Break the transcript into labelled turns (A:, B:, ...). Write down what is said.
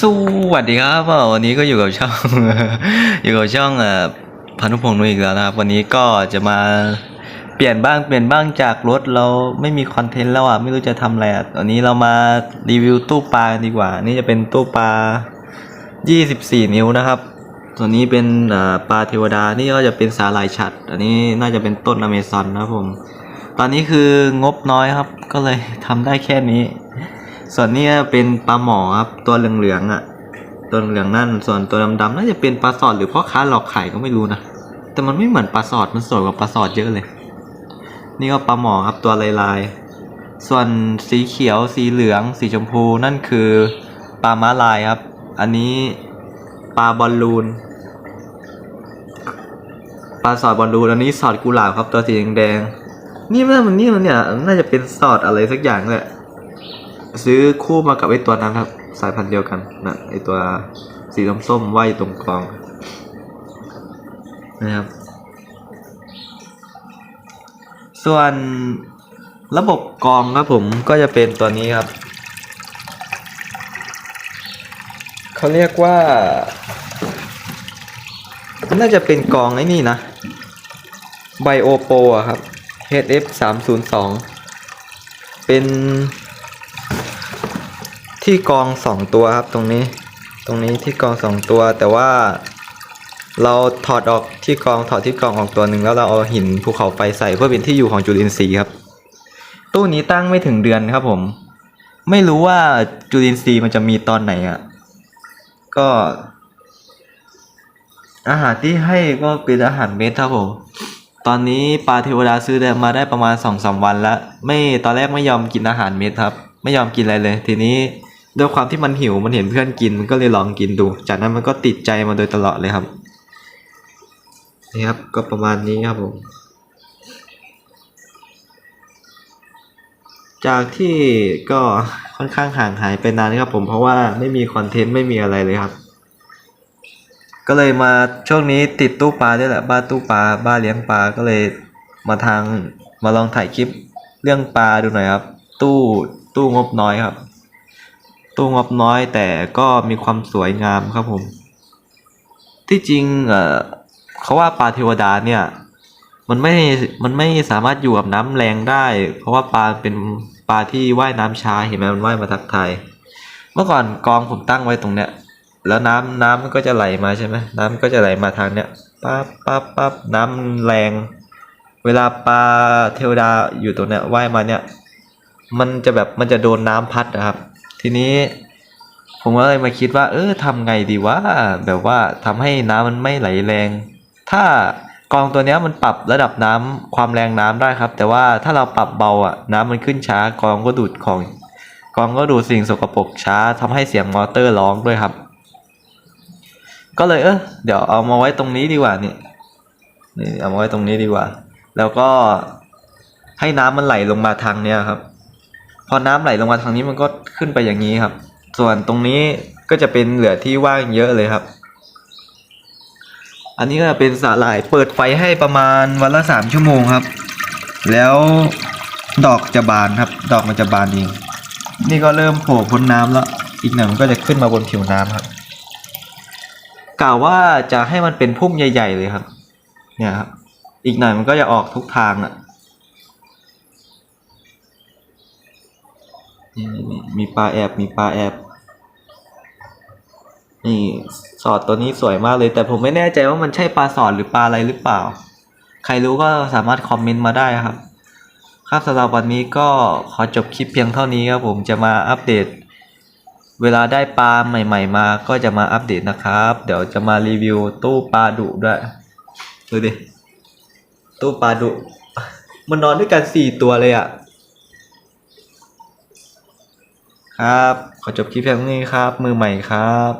A: สวัสดีครับวันนี้ก็อยู่กับช่องอยู่กับช่องอ่อพันุพงศ์นุ้ยอีกแล้วนะครับ วันนี้ก็จะมาเปลี่ยนบ้างเปลี่ยนบ้างจากรถเราไม่มีคอนเทนต์แล้วอะไม่รู้จะทำอะไรอะตอนนี้เรามารีวิวตู้ปลาดีกว่า นี่จะเป็นตู้ปลา 24 นิ้วนะครับ ตัวนี้เป็นปลาเทวดานี่ก็จะเป็นสาหร่ายฉัด อันนี้น่าจะเป็นต้นอเมซอนนะครับผม ตอนนี้คืองบน้อยครับ ก็เลยทำได้แค่นี้ ส่วนนี้เป็นปลาหมอครับตัวเหลืองๆอะ ตัวเหลืองนั่นส่วนตัวดำๆน่าจะเป็นปลาสอดหรือพ่อค้าหลอกไข่ก็ไม่รู้นะแต่มันไม่เหมือนปลาสอดมันสวยกว่าปลาสอดเยอะเลย นี่ก็ปลาหมอครับตัวลายๆ ส่วนสีเขียวสีเหลือง สีชมพูนั่นคือปลาม้าลายครับ อันนี้ปลาบอลลูนปลาสอดบอลลูนอันนี้สอดกุหลาบครับตัวสีแดงๆนี่มันนี่มันเนี่ยน่าจะเป็นสอดอะไรสักอย่างแหละ ซื้อคู่มากับไอตัวนั้นครับ สายพันธุ์เดียวกันนะไอตัวสีส้มๆว่ายตรงกลองนะครับ ส่วนระบบกองครับผมก็จะเป็นตัวนี้ครับเขาเรียกว่าน่าจะเป็นกองไอ้นี่นะไบโอโปอะครับ HF 3 0 2เป็น ที่กองสองตัวครับตรงนี้ ตรงนี้ที่กองสองตัว แต่ว่า เราถอดออกที่กองถอดที่กองออกตัวหนึ่งแล้วเราเอาหินภูเขาไฟใส่เพื่อเป็นที่อยู่ของจุลินทรีย์ครับ ตู้นี้ตั้งไม่ถึงเดือนครับผม ไม่รู้ว่าจุลินทรีย์มันจะมีตอนไหนอะ่ะ ก็ อาหารที่ให้ก็เป็นอาหารเม็ดครับผมตอนนี้ปลาเทวดาซื้อมาได้ประมาณสองสามวันแล้ว ไม่ตอนแรกไม่ยอมกินอาหารเม็ดครับ ไม่ยอมกินอะไรเลย ทีนี้ ด้วยความที่มันหิวมันเห็นเพื่อนกินมันก็เลยลองกินดู จากนั้นมันก็ติดใจมาโดยตลอดเลยครับนี่ครับก็ประมาณนี้ครับผมจากที่ก็ค่อนข้างห่างหายไปนานครับผมเพราะว่าไม่มีคอนเทนต์ไม่มีอะไรเลยครับ ก็เลยมาช่วงนี้ติดตู้ปลาด้วยแหละบ้านตู้ปลาบ้านเลี้ยงปลาก็เลยมาทางมาลองถ่ายคลิปเรื่องปลาดูหน่อยครับ ตู้ตู้งบน้อยครับ ตู้งบน้อยแต่ก็มีความสวยงามครับผม ที่จริงเอ่อเขาว่าปลาเทวดาเนี่ย มันไม่ มันไม่สามารถอยู่กับน้ำแรงได้ เพราะว่าปลาเป็นปลาที่ว่ายน้ำช้าเห็นไหมมันว่ายมาทักทายเมื่อก่อนกองผมตั้งไว้ตรงเนี้ย แล้วน้ำน้ำมันก็จะไหลมาใช่ไหมน้ำก็จะไหลมาทางเนี้ยปั๊บปั๊บปั๊บน้ำแรง เวลาปลาเทวดาอยู่ตรงเนี้ยว่ายมาเนี่ยมันจะแบบมันจะโดนน้ำพัดนะครับ ทีนี้ผมก็เลยมาคิดว่า เออทำไงดีวะแบบว่าทำให้น้ำมันไม่ไหลแรง ถ้ากองตัวนี้มันปรับระดับน้ำความแรงน้ำได้ครับ แต่ว่าถ้าเราปรับเบาอะน้ำมันขึ้นช้ากองก็ดูดของ กองก็ดูดสิ่งสกปรกช้าทำให้เสียงมอเตอร์ร้องด้วยครับ ก็เลยเออเดี๋ยวเอามาไว้ตรงนี้ดีกว่านี่นี่เอามาไว้ตรงนี้ดีกว่า แล้วก็ให้น้ำมันไหลลงมาทางเนี้ยครับ อน้ำไหลลงมาทางนี้มันก็ขึ้นไปอย่างนี้ครับ ส่วนตรงนี้ก็จะเป็นเหลือที่ว่างเยอะเลยครับ อันนี้ก็เป็นสาหร่ายเปิดไฟให้ประมาณวันละสามชั่วโมงครับ แล้วดอกจะบานครับ ดอกมันจะบานเองนี่ก็เริ่มโผล่พ้นน้ำแล้ว อีกหนึ่งมันก็จะขึ้นมาบนผิวน้ำครับกล่าวว่าจะให้มันเป็นพุ่มใหญ่ ๆ เลยครับ เนี่ยครับ อีกหน่อยมันก็จะออกทุกทางอะ นี่นี่มีปลาแอบมีปลาแอบนี่สอดตัวนี้สวยมากเลย แต่ผมไม่แน่ใจว่ามันใช่ปลาสอดหรือปลาอะไรหรือเปล่า ใครรู้ก็สามารถคอมเมนต์มาได้ครับ ครับสำหรับวันนี้ก็ขอจบคลิปเพียงเท่านี้ครับผมจะมาอัปเดต เวลาได้ปลาใหม่ ๆ มาก็จะมาอัปเดตนะครับ เดี๋ยวจะมารีวิวตู้ปลาดุด้วยดูดิตู้ปลาดุ มันนอนด้วยกันสี่ตัวเลยอะ ครับ ขอจบคลิปเพียงเท่านี้ครับ มือใหม่ครับ